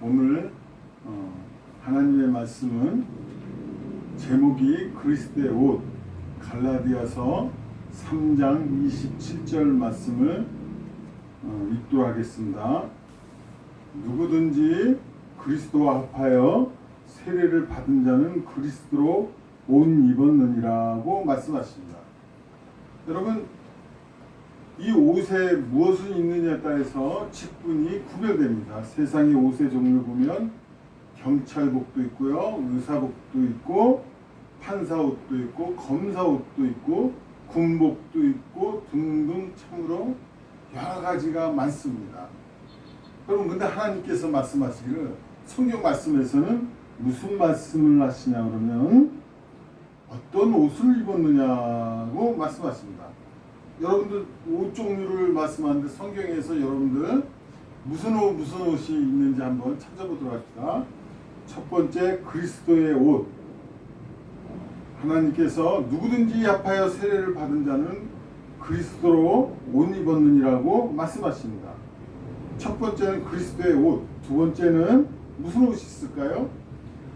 오늘 어, 하나님의 말씀은 제목이 그리스도의 옷 갈라디아서 3장 27절 말씀을 어, 읽도록 하겠습니다. 누구든지 그리스도와 합하여 세례를 받은 자는 그리스도로 옷 입었느니라고 말씀하십니다. 여러분 이 옷에 무엇을 입느냐에 따라서 직분이 구별됩니다. 세상의 옷의 종류를 보면 경찰복도 있고요, 의사복도 있고, 판사 옷도 있고, 검사 옷도 있고, 군복도 있고 등등 참으로 여러 가지가 많습니다. 여러분 근데 하나님께서 말씀하시기를 성경 말씀에서는 무슨 말씀을 하시냐 그러면 어떤 옷을 입었느냐고 말씀하십니다. 여러분들 옷 종류를 말씀하는데 성경에서 여러분들 무슨 옷 무슨 옷이 있는지 한번 찾아보도록 합시다. 첫 번째 그리스도의 옷. 하나님께서 누구든지 합하여 세례를 받은 자는 그리스도로 옷 입었느니라고 말씀하십니다. 첫 번째는 그리스도의 옷, 두 번째는 무슨 옷이 있을까요?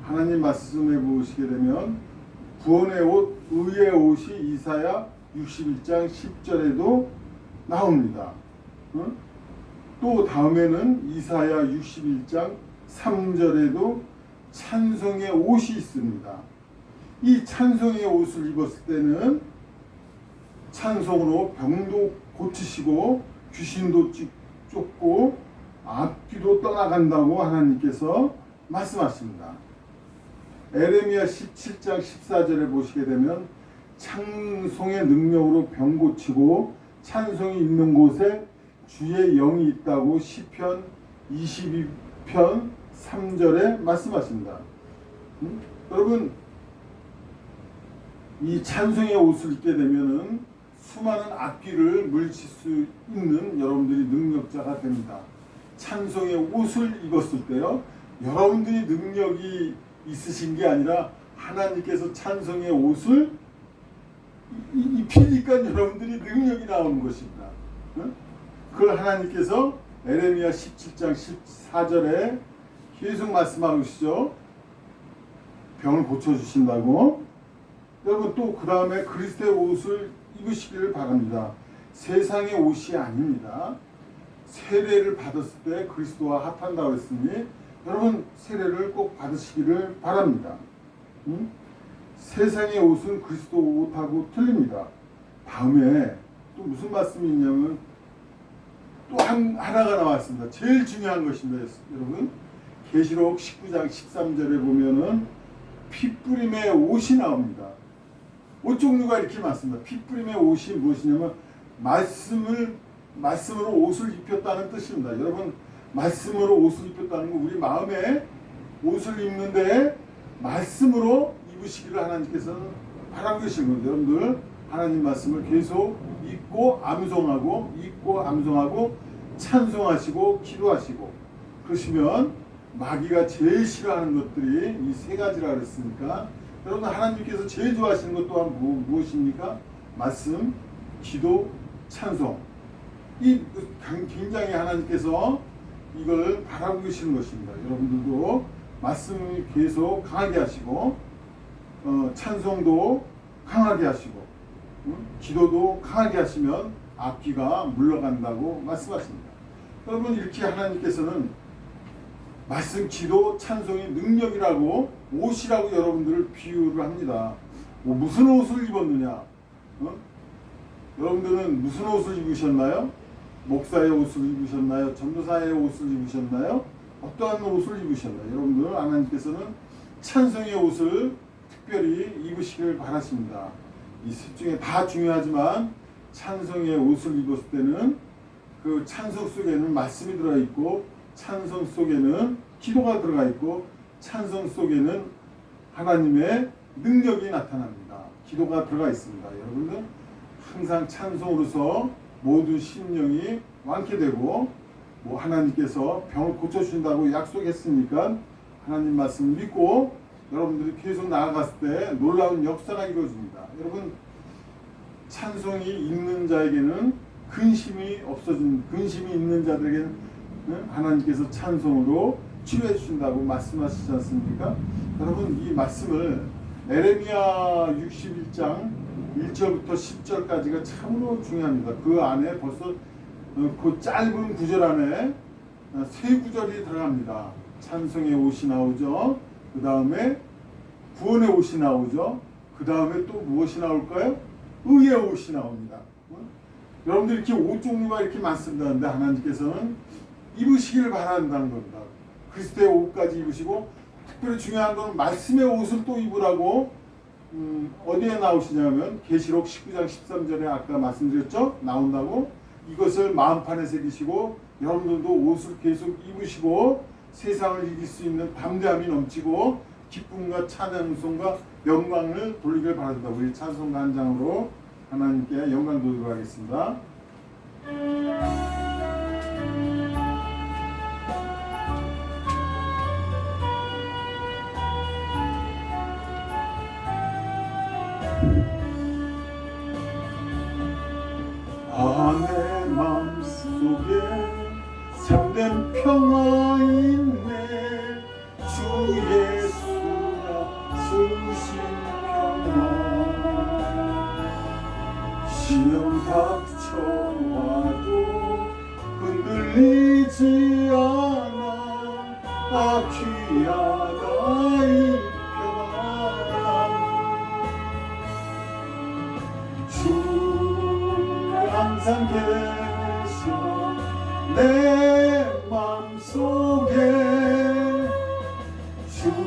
하나님 말씀해 보시게 되면 구원의 옷, 의의 옷이 이사야 61장 10절에도 나옵니다. 어? 또 다음에는 이사야 61장 3절에도 찬송의 옷이 있습니다. 이 찬송의 옷을 입었을 때는 찬송으로 병도 고치시고 귀신도 쫓고 앞뒤도 떠나간다고 하나님께서 말씀하십니다. 에레미야 17장 14절에 보시게 되면 찬송의 능력으로 병 고치고 찬송이 있는 곳에 주의 영이 있다고 시편 22편 3절에 말씀하십니다. 음? 여러분 이 찬송의 옷을 입게 되면은 수많은 악귀를 물칠 수 있는 여러분들이 능력자가 됩니다. 찬송의 옷을 입었을 때요. 여러분들이 능력이 있으신 게 아니라 하나님께서 찬송의 옷을 입히니까 여러분들이 능력이 나오는 것입니다. 그걸 하나님께서 에레미야 17장 14절에 계속 말씀하시죠. 병을 고쳐주신다고. 여러분 또 그 다음에 그리스도의 옷을 입으시기를 바랍니다. 세상의 옷이 아닙니다. 세례를 받았을 때 그리스도와 합한다고 했으니 여러분 세례를 꼭 받으시기를 바랍니다. 응? 세상의 옷은 그리스도 옷하고 틀립니다. 다음에 또 무슨 말씀이 있냐면 또 한, 하나가 나왔습니다. 제일 중요한 것입니다. 여러분 계시록 19장 13절에 보면은 핏뿌림의 옷이 나옵니다. 옷 종류가 이렇게 많습니다. 핏뿌림의 옷이 무엇이냐면 말씀을 말씀으로 옷을 입혔다는 뜻입니다. 여러분 말씀으로 옷을 입혔다는 건 우리 마음에 옷을 입는데 말씀으로 입으시기를 하나님께서는 계시는 겁니다. 여러분들 하나님 말씀을 계속 읽고 암송하고 읽고 암송하고 찬송하시고 기도하시고 그러시면 마귀가 제일 싫어하는 것들이 이 세 가지라 그랬으니까 여러분 하나님께서 제일 좋아하시는 것 또한 무, 무엇입니까? 말씀, 기도, 찬송. 이 굉장히 하나님께서 이걸 바라고 계시는 것입니다. 여러분들도 말씀을 계속 강하게 하시고 어, 찬송도 강하게 하시고 음? 기도도 강하게 하시면 악기가 물러간다고 말씀하십니다. 여러분 이렇게 하나님께서는 말씀, 기도, 찬송이 능력이라고 옷이라고 여러분들을 비유를 합니다. 뭐 무슨 옷을 입었느냐? 어? 여러분들은 무슨 옷을 입으셨나요? 목사의 옷을 입으셨나요? 전도사의 옷을 입으셨나요? 어떠한 옷을 입으셨나요? 여러분들 하나님께서는 찬송의 옷을 특별히 입으시길 바라십니다. 이셋 중에 다 중요하지만 찬송의 옷을 입었을 때는 그 찬송 속에는 말씀이 들어 있고 찬송 속에는 기도가 들어가 있고 찬송 속에는 하나님의 능력이 나타납니다. 기도가 들어가 있습니다. 여러분들 항상 찬송으로서 모든 심령이 완쾌되고 뭐 하나님께서 병을 고쳐주신다고 약속했으니까 하나님 말씀 믿고 여러분들이 계속 나아갔을 때 놀라운 역사가 이루어집니다. 여러분 찬송이 있는 자에게는 근심이 없어진 근심이 있는 자들에게는 하나님께서 찬송으로 치료해 주신다고 말씀하시지 않습니까? 여러분 이 말씀을 에레미야 61장 1절부터 10절까지가 참으로 중요합니다. 그 안에 벌써 어, 그 짧은 구절 안에 어, 세 구절이 들어갑니다. 찬송의 옷이 나오죠. 그 다음에 구원의 옷이 나오죠. 그 다음에 또 무엇이 나올까요? 의의 옷이 나옵니다. 어? 여러분들 이렇게 옷 종류가 이렇게 많습니다. 하나님께서는 입으시기를 바란다는 겁니다. 그리스도의 옷까지 입으시고 특별히 중요한 건 말씀의 옷을 또 입으라고 음, 어디에 나오시냐면 계시록 19장 13절에 아까 말씀드렸죠? 나온다고 이것을 마음판에 새기시고 여러분들도 옷을 계속 입으시고 세상을 이길 수 있는 담대함이 넘치고 기쁨과 찬양송과 영광을 돌리길 바랍니다. 우리 찬송가 한 장으로 하나님께 영광 돌리도록 하겠습니다. 맘속에 참된 평화 있네 주 예수가 주신 평화. 시험 닥쳐와도 흔들리지 않아. 아 귀하다 이 평안 주 항상 계셔. 내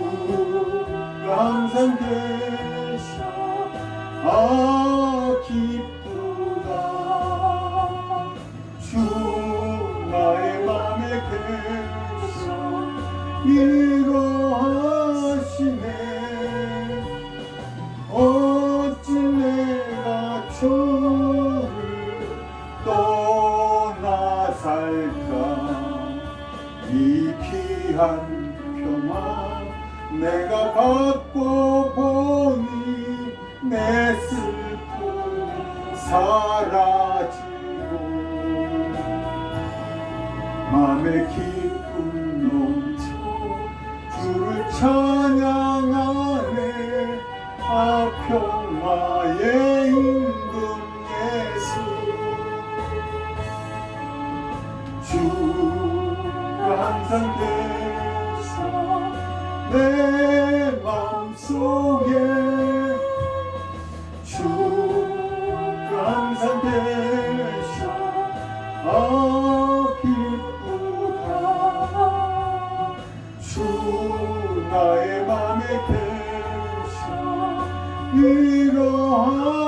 주가 항상 기쁨 넘쳐 주를 찬양하네 아 평화의 임금 예수. 주가 항상 계셔 내 맘속에 이러하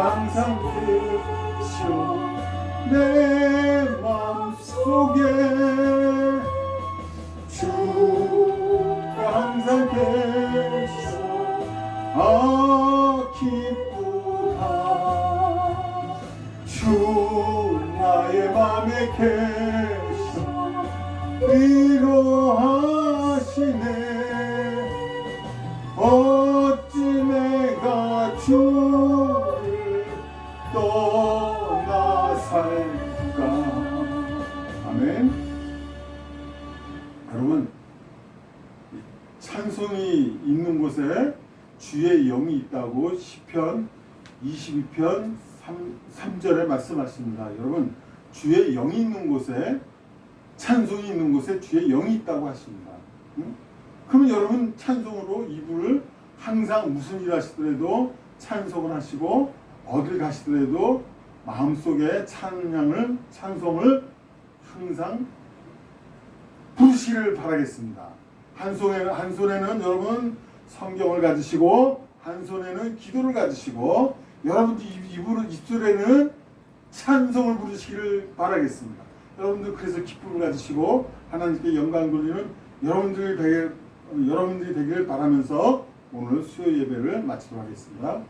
항상 계셔 내 맘속에 주가 항상 계셔 아 기쁘다. 주 나의 맘에 계셔 아멘 여러분 이 찬송이 있는 곳에 주의 영이 있다고 시편 22편 3, 3절에 말씀하십니다. 여러분 주의 영이 있는 곳에 찬송이 있는 곳에 주의 영이 있다고 하십니다. 응? 그러면 여러분 찬송으로 이분을 항상 무슨 일 하시더라도 찬송을 하시고 어딜 가시더라도 마음속에 찬양을 찬송을 항상 부르시기를 바라겠습니다. 한 손에 한 손에는 여러분 성경을 가지시고 한 손에는 기도를 가지시고 여러분들 입- 입으로 입술에는 찬송을 부르시기를 바라겠습니다. 여러분들 그래서 기쁨을 가지시고 하나님께 영광 돌리는 여러분들이 되길 바라면서 오늘 수요 예배를 마치도록 하겠습니다.